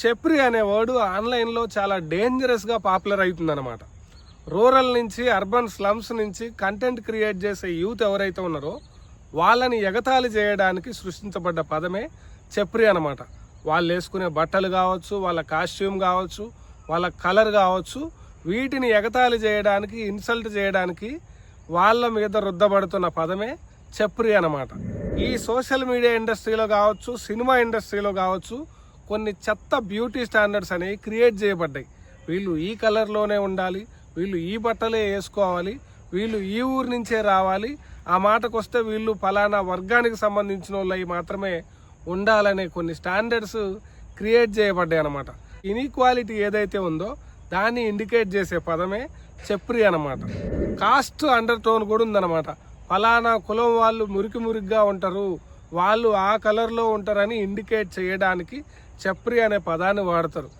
చెప్రి అనే వర్డ్ ఆన్లైన్లో చాలా డేంజరస్గా పాపులర్ అవుతుందన్నమాట. రూరల్ నుంచి అర్బన్ స్లమ్స్ నుంచి కంటెంట్ క్రియేట్ చేసే యూత్ ఎవరైతే ఉన్నారో వాళ్ళని ఎగతాళి చేయడానికి సృష్టించబడ్డ పదమే చెప్రి అనమాట వాళ్ళు వేసుకునే బట్టలు కావచ్చు వాళ్ళ కాస్ట్యూమ్ కావచ్చు వాళ్ళ కలర్ కావచ్చు వీటిని ఎగతాళి చేయడానికి ఇన్సల్ట్ చేయడానికి వాళ్ళ మీద రుద్దబడుతున్న పదమే చెప్రి అనమాట ఈ సోషల్ మీడియా ఇండస్ట్రీలో కావచ్చు సినిమా ఇండస్ట్రీలో కావచ్చు కొన్ని చెత్త బ్యూటీ స్టాండర్డ్స్ అనేవి క్రియేట్ చేయబడ్డాయి. వీళ్ళు ఈ కలర్లోనే ఉండాలి వీళ్ళు ఈ బట్టలే వేసుకోవాలి వీళ్ళు ఈ ఊరు నుంచే రావాలి. ఆ మాటకు వస్తే వీళ్ళు ఫలానా వర్గానికి సంబంధించిన వాళ్ళు మాత్రమే ఉండాలనే కొన్ని స్టాండర్డ్స్ క్రియేట్ చేయబడ్డాయి అనమాట ఇన్ఈక్వాలిటీ ఏదైతే ఉందో దాన్ని ఇండికేట్ చేసే పదమే చెప్రి అనమాట కాస్ట్ అండర్ టోన్ కూడా ఉందన్నమాట. ఫలానా కులం వాళ్ళు మురికి మురికిగా ఉంటారు వాళ్ళు ఆ కలర్లో ఉంటారని ఇండికేట్ చేయడానికి చెప్రి అనే పదాన్ని వాడతారు.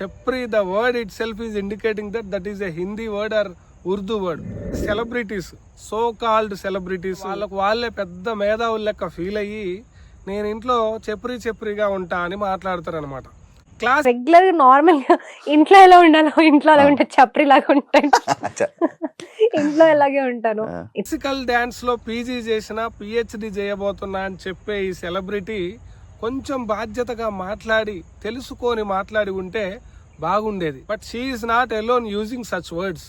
Chapri the word itself is indicating that that is a Hindi word or Urdu word celebrities so called celebrities వాళ్ళకు వాళ్ళే పెద్ద మేధావుల లెక్క ఫీల్ అయ్యి నేను ఇంట్లో చెప్రి చెప్రిగా ఉంటా అని మాట్లాడతారు అనమాట క్లాస్ రెగ్యులర్ నార్మల్గా ఇంట్లో ఎలా ఉండాలో ఇంట్లో అలా ఉంటే చప్రి లాగా ఉంటాను. అచ్చా. ఇంట్లో ఎలాగే ఉంటాను. ఫిజికల్ డ్యాన్స్లో పీజీ చేసిన పిహెచ్డి చేయబోతున్నా అని చెప్పే ఈ సెలబ్రిటీ కొంచెం బాధ్యతగా మాట్లాడి తెలుసుకొని మాట్లాడి ఉంటే బాగుండేది. But she's not alone using such words